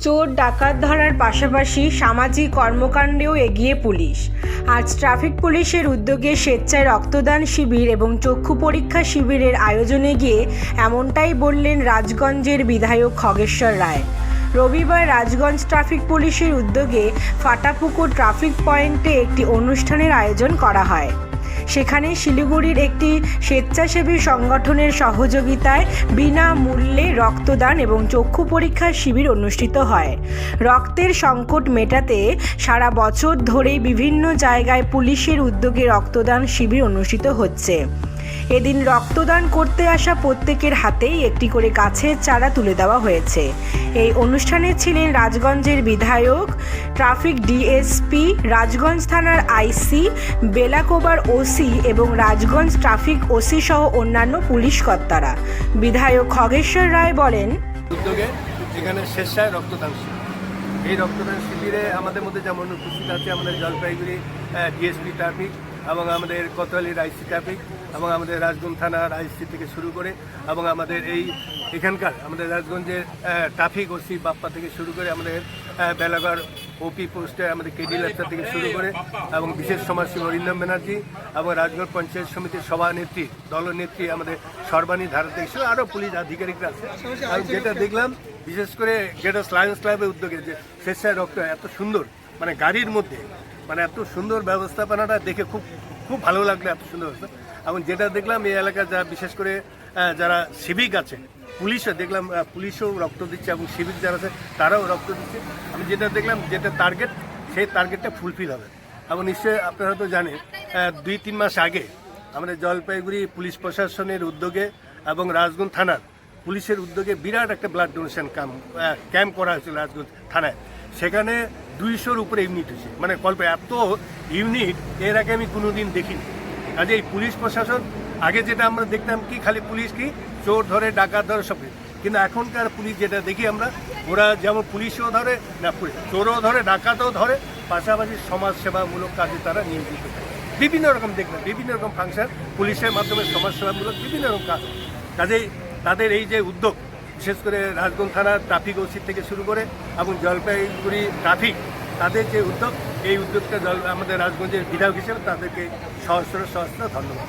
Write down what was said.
চোর ডাকাত ধরার পাশাপাশি সামাজিক কর্মকাণ্ডেও এগিয়ে পুলিশ। আজ ট্রাফিক পুলিশের উদ্যোগে স্বেচ্ছায় রক্তদান শিবির এবং চক্ষু পরীক্ষা শিবিরের আয়োজনে গিয়ে এমনটাই বললেন রাজগঞ্জের বিধায়ক খগেশ্বর রায়। রবিবার রাজগঞ্জ ট্রাফিক পুলিশের উদ্যোগে ফাটাপুকুর ট্রাফিক পয়েন্টে একটি অনুষ্ঠানের আয়োজন করা হয়। সেখানে শিলিগুড়ির একটি স্বেচ্ছাসেবী সংগঠনের সহযোগিতায় বিনামূল্যে রক্তদান এবং চক্ষু পরীক্ষার শিবির অনুষ্ঠিত হয়। রক্তের সংকট মেটাতে সারা বছর ধরেই বিভিন্ন জায়গায় পুলিশের উদ্যোগে রক্তদান শিবির অনুষ্ঠিত হচ্ছে। এদিন রক্তদান করতে আসা প্রত্যেকের হাতেই একটি করে গাছের চারা তুলে দেওয়া হয়েছে। এই অনুষ্ঠানে ছিলেন রাজগঞ্জের বিধায়ক ট্রাফিক ডিএসপি, রাজগঞ্জ থানার আইসি, বেলাকোবার ওসি এবং রাজগঞ্জ ট্রাফিক ওসি সহ অন্যান্য পুলিশ কর্তারা। বিধায়ক খগেশ্বর রায় বলেন, উদ্যোগে এখানে স্বেচ্ছায় রক্তদান এই রক্তদান শিবিরে আমাদের মধ্যে যেমন উপস্থিত আছে আমাদের জলপাইগুড়ি ডিএসপি ট্রাফিক এবং আমাদের কোতোয়ালির আইসি ট্রাফিক এবং আমাদের রাজগঞ্জ থানার আইসি থেকে শুরু করে এবং আমাদের এই এখানকার আমাদের রাজগঞ্জের ট্রাফিক ওসি বাপ্পা থেকে শুরু করে আমাদের বেলাগড় ওপি পোস্টে আমাদের কেডি লেপ্তা থেকে শুরু করে এবং বিশেষ সমাজসেবী অরিন্দম ব্যানার্জি এবং রাজগড় পঞ্চায়েত সমিতির সভানেত্রী, দলনেত্রী আমাদের সর্বাণী ধারা থেকে আরও পুলিশ আধিকারিকরা আছে। আমি যেটা দেখলাম, বিশেষ করে যেটা লায়ন্স ক্লাবের উদ্যোগে যে স্বেচ্ছায় রক্ত এত সুন্দর মানে গাড়ির মধ্যে মানে এত সুন্দর ব্যবস্থাপনাটা দেখে খুব খুব ভালো লাগল এত সুন্দর। এবং যেটা দেখলাম, এই এলাকা যা বিশেষ করে যারা সিভিক আছে পুলিশও দেখলাম পুলিশও রক্ত দিচ্ছে এবং সিভিক যারা আছে, তারাও রক্ত দিচ্ছে। আমি যেটা দেখলাম, যেটা টার্গেট সেই টার্গেটটা ফুলফিল হবে। এবং নিশ্চয়ই আপনারা তো জানেন দুই তিন মাস আগে আমাদের জলপাইগুড়ি পুলিশ প্রশাসনের উদ্যোগে এবং রাজগঞ্জ থানার পুলিশের উদ্যোগে বিরাট একটা ব্লাড ডোনেশন ক্যাম্প ক্যাম্প করা হয়েছিল রাজগঞ্জ থানায়। সেখানে দুইশোর উপরে ইউনিট হয়েছে। মানে কল্প, এত ইউনিট এর আগে আমি কোনোদিন দেখিনি। কাজে এই পুলিশ প্রশাসন আগে যেটা আমরা দেখতাম কি, খালি পুলিশ কি, চোর ধরে, ডাকাত ধরে, সব। কিন্তু এখনকার পুলিশ যেটা দেখি আমরা, ওরা যেমন পুলিশও ধরে, না চোরও ধরে, ডাকাতও ধরে, পাশাপাশি সমাজ সেবামূলক কাজে তারা নিয়োজিত। বিভিন্ন রকম দেখবেন, বিভিন্ন রকম ফাংশন পুলিশের মাধ্যমে সমাজসেবামূলক বিভিন্ন রকম কাজ। কাজেই তাদের এই যে উদ্যোগ, বিশেষ করে রাজগঞ্জ থানার ট্রাফিক ওসি থেকে শুরু করে এবং জলপাইগুড়ি ট্রাফিক, তাদের যে উদ্যোগ, এই উদ্যোগটা আমাদের রাজগঞ্জের বিধায়ক হিসেবে তাদেরকে সহস্র সহস্র ধন্যবাদ।